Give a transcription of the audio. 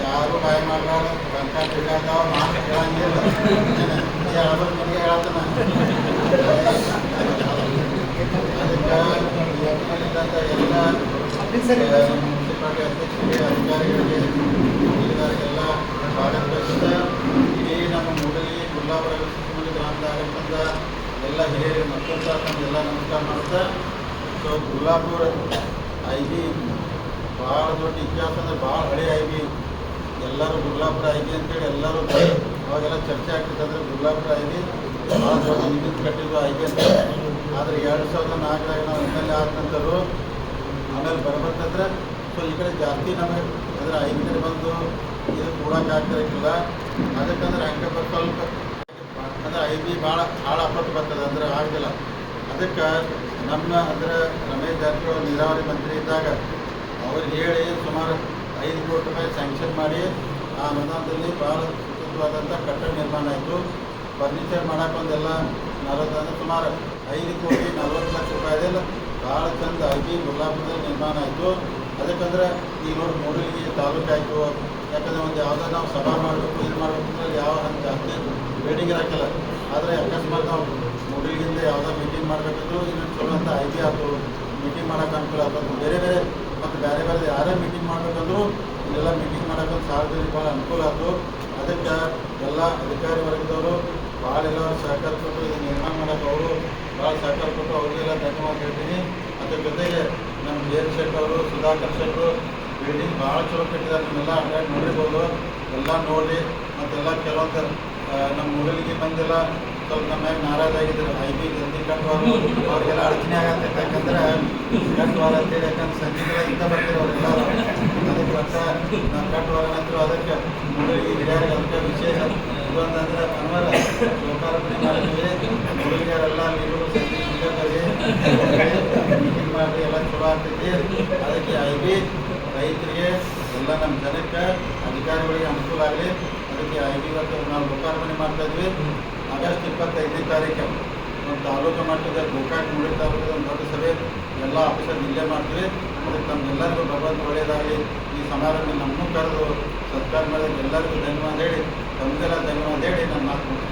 ಯಾರು ಬಾಯಿ ಮಾಡಲಾರ ಕೇಳಂಗಿಲ್ಲ ಹೇಳ್ಬೇಕು ನಿಮಗೆ ಹೇಳ್ತಾನ ಅದಕ್ಕೆ ಎಲ್ಲ ಮುನ್ಸಿಪಾಲಿಟಿ ಅಧಿಕಾರಿಗಳಿಗೆ ವಕೀಲರಿಗೆಲ್ಲ ಸ್ವಾಗತಿಸಿದ ಇಡೀ ನಮ್ಮ ಮೂಡಲಿ ಗುಲ್ಲಾಪುರ ಸುತ್ತಮುತ್ತ ಗ್ರಾಮದಾಗಂತ ಎಲ್ಲ ಹಿರಿಯರು ಮಕ್ಕಳು ತಮಗೆಲ್ಲ ನಮಸ್ಕಾರ ಮಾಡ್ತಾ ಸೊ ಗುಲ್ಲಾಪುರ ಭಾಳ ದೊಡ್ಡ ಇತಿಹಾಸ ಅಂದ್ರೆ ಭಾಳ ಹಳೆ ಆಗಿ ಎಲ್ಲರೂ ಗುಲ್ಲಾಪುರ ಆಗಿ ಅಂತೇಳಿ ಎಲ್ಲರೂ ಅವಾಗೆಲ್ಲ ಚರ್ಚೆ ಆಗ್ತಿತ್ತು ಅಂದ್ರೆ ಗುಲ್ಲಾಪುರ ಆಗಿ ಭಾಳ ದೊಡ್ಡ ನಿಮಿತ್ ಕಟ್ಟಿದ್ದು ಆಗಿ ಅಂತ. ಆದರೆ ಎರಡು ಸಾವಿರದ ನಾಲ್ಕರಾಗ ನಾವು ಎಂ ಎಲ್ ಎ ಆದ ಆಮೇಲೆ ಬರ್ಬೇಕಂದ್ರೆ ಸೊ ಈ ಕಡೆ ಜಾಸ್ತಿ ನಮಗೆ ಅಂದ್ರೆ ಐದು ಬಂದು ಇದು ಕೂಡಕ್ಕೆ ಆಗ್ತಿರಕ್ಕಿಲ್ಲ. ಅದಕ್ಕಂದ್ರೆ ಹಂಗೆ ಸ್ವಲ್ಪ ಅಂದ್ರೆ ಐ ಬಿ ಭಾಳ ಭಾಳ ಅಪತ್ತು ಬರ್ತದೆ ಅಂದ್ರೆ ಆಗಿಲ್ಲ ಅದಕ್ಕೆ ನಮ್ಮ ಅಂದ್ರೆ ರಮೇಶ್ ಜಾರಕಿಹೊಳಿ ನೀರಾವರಿ ಮಂತ್ರಿ ಇದ್ದಾಗ ಅವ್ರಿಗೆ ಹೇಳಿ ಸುಮಾರು ಐದು ಕೋಟಿ ರೂಪಾಯಿ ಸ್ಯಾಂಕ್ಷನ್ ಮಾಡಿ ಆ ಮೈದಾನದಲ್ಲಿ ಭಾಳ ಸುಸೂತ್ರವಾದಂಥ ಕಟ್ಟಡ ನಿರ್ಮಾಣ ಆಯಿತು. ಫರ್ನಿಚರ್ ಮಾಡೋಕೆ ಒಂದೆಲ್ಲ ನಲವತ್ತು ಸುಮಾರು ಐದು ಕೋಟಿ ನಲ್ವತ್ತು ಲಕ್ಷ ರೂಪಾಯಿದೆಲ್ಲ ಭಾಳ ಚಂದ ಆಗಿ ಗುಲ್ಲಾಪುರದಲ್ಲಿ ನಿರ್ಮಾಣ ಆಯಿತು. ಅದಕ್ಕಂದ್ರೆ ಈಗ ನೋಡಿ ತಾಲೂಕು ಆಯಿತು ಯಾಕಂದರೆ ಒಂದು ಯಾವುದೋ ನಾವು ಸಭಾ ಮಾಡಬೇಕು, ಇದು ಮಾಡಬೇಕು ಅಂದ್ರೆ ಯಾವ ಹಂಗೆ ಜಾಸ್ತಿ ಬೇಡಿಗೆ ಇರೋಕ್ಕಿಲ್ಲ. ಆದರೆ ಅಕಸ್ಮಾತ್ ನಾವು ಮೂಡಲಿಗಿಂದ ಯಾವುದೋ ಮೀಟಿಂಗ್ ಮಾಡಬೇಕಿದ್ರು ಇನ್ನೊಂದು ಚಲೋ ಅಂತ ಐಡಿಯಾ ಆಯಿತು. ಮೀಟಿಂಗ್ ಮಾಡೋಕೆ ಅನುಕೂಲ ಆಗ್ತದೆ ಬೇರೆ ಬೇರೆ ಮತ್ತು ಬೇರೆ ಬೇರೆ ಯಾರೇ ಮೀಟಿಂಗ್ ಮಾಡಬೇಕಂದ್ರು ಇಲ್ಲೆಲ್ಲ ಮೀಟಿಂಗ್ ಮಾಡೋಕೆ ಸಾರ್ವಜನಿಕ ಭಾಳ ಅನುಕೂಲ ಆಯಿತು. ಅದಕ್ಕೆ ಎಲ್ಲ ಅಧಿಕಾರಿ ವರ್ಗದವರು ಭಾಳ ಎಲ್ಲರೂ ಸಹಕಾರ ಕೊಟ್ಟು ಇದನ್ನು ನಿರ್ಮಾಣ ಮಾಡೋಕೆ ಅವರು ಭಾಳ ಸಹಕಾರ ಕೊಟ್ಟು ಅವರಿಗೆಲ್ಲ ಧನ್ಯವಾದ ಹೇಳ್ತೀನಿ. ಅದ್ರ ಜೊತೆಗೆ ನಮ್ಮ ಜೇನ್ ಶೆಟ್ ಅವರು, ಸುಧಾಕರ್ ಶೆಟ್ಟರು ಬಿಲ್ಡಿಂಗ್ ಭಾಳ ಚಲೋ ಕಟ್ಟಿದ್ದಾರೆ. ನಿಮ್ಮೆಲ್ಲ ಹಂಗಾಗಿ ನೋಡಿರ್ಬೋದು ಎಲ್ಲ ನೋಡಿ ಮತ್ತೆಲ್ಲ ಕೆಲವೊಂದು ನಮ್ಮ ಊರಲ್ಲಿಗೆ ಬಂದೆಲ್ಲ ಸ್ವಲ್ಪ ನಮ್ಮ ನಾರಾಜ್ ಆಗಿದ್ರು ಐ ಬಿ ಜಲ್ದಿ ಕಟ್ಟುವಾಗ ಅವ್ರಿಗೆಲ್ಲ ಅಡಚಣೆ ಆಗತ್ತೆ ಯಾಕಂದ್ರೆ ಕಟ್ಟುವಾಗ ಅಂತೇಳಿ ಯಾಕಂದ್ರೆ ಸಂಜೆಗೆಲ್ಲ ಇಂದ ಬರ್ತಾರೆ ಅವರೆಲ್ಲ ಅದಕ್ಕೆ ವರ್ಷ ನಾವು ಕಟ್ಟುವಾಗ ನಂತರ ಅದಕ್ಕೆ ಊರಿಗೆ ಹಿರಿಯರಿಗೆ ಅದಕ್ಕೆ ವಿಶೇಷ ಇದೊಂದಂದ್ರೆ ಅನ್ವರ ಲೋಕಾರ್ಪಣೆ ಮಾಡಿದ್ವಿ. ಹುಡುಗಿಯರೆಲ್ಲ ನೀರು ಸಂಜೆ ಮಾಡಿ ಎಲ್ಲ ಚಲೋ ಆಗ್ತೈತಿ. ಅದಕ್ಕೆ ಐ ಬಿ ರೈತರಿಗೆ ಎಲ್ಲ ನಮ್ಮ ಜನಕ್ಕೆ ಅಧಿಕಾರಿಗಳಿಗೆ ಅನುಕೂಲ ಆಗಲಿ. ಅದಕ್ಕೆ ಐ ಬಿ ಇವತ್ತು ನಾವು ಲೋಕಾರ್ಪಣೆ ಮಾಡ್ತಾ ಇದ್ವಿ. ಆಗಸ್ಟ್ ಇಪ್ಪತ್ತೈದನೇ ತಾರೀಕು. ನಮ್ಮ ತಾಲೂಕು ಮಟ್ಟದ ಗೋಕಾಕ್ ಮೂಡಿ ತಾಲೂಕದ ಒಂದು ದೊಡ್ಡ ಸಭೆ ಎಲ್ಲ ಆಫೀಸರ್ ಇಲ್ಲೇ ಮಾಡ್ತೀವಿ. ಅದಕ್ಕೆ ತಮ್ಮೆಲ್ಲರಿಗೂ ಭಗವಂತ ಒಳ್ಳೆಯದಾಗಲಿ. ಈ ಸಮಾರಂಭ ನಮ್ಮನ್ನು ಕರೆದು ಸತ್ಕಾರ ಮಾಡಿದ ಎಲ್ಲರಿಗೂ ಧನ್ಯವಾದ ಹೇಳಿ ತಮಗೆಲ್ಲ ಧನ್ಯವಾದ ಹೇಳಿ ನನ್ನ ಮಾತು.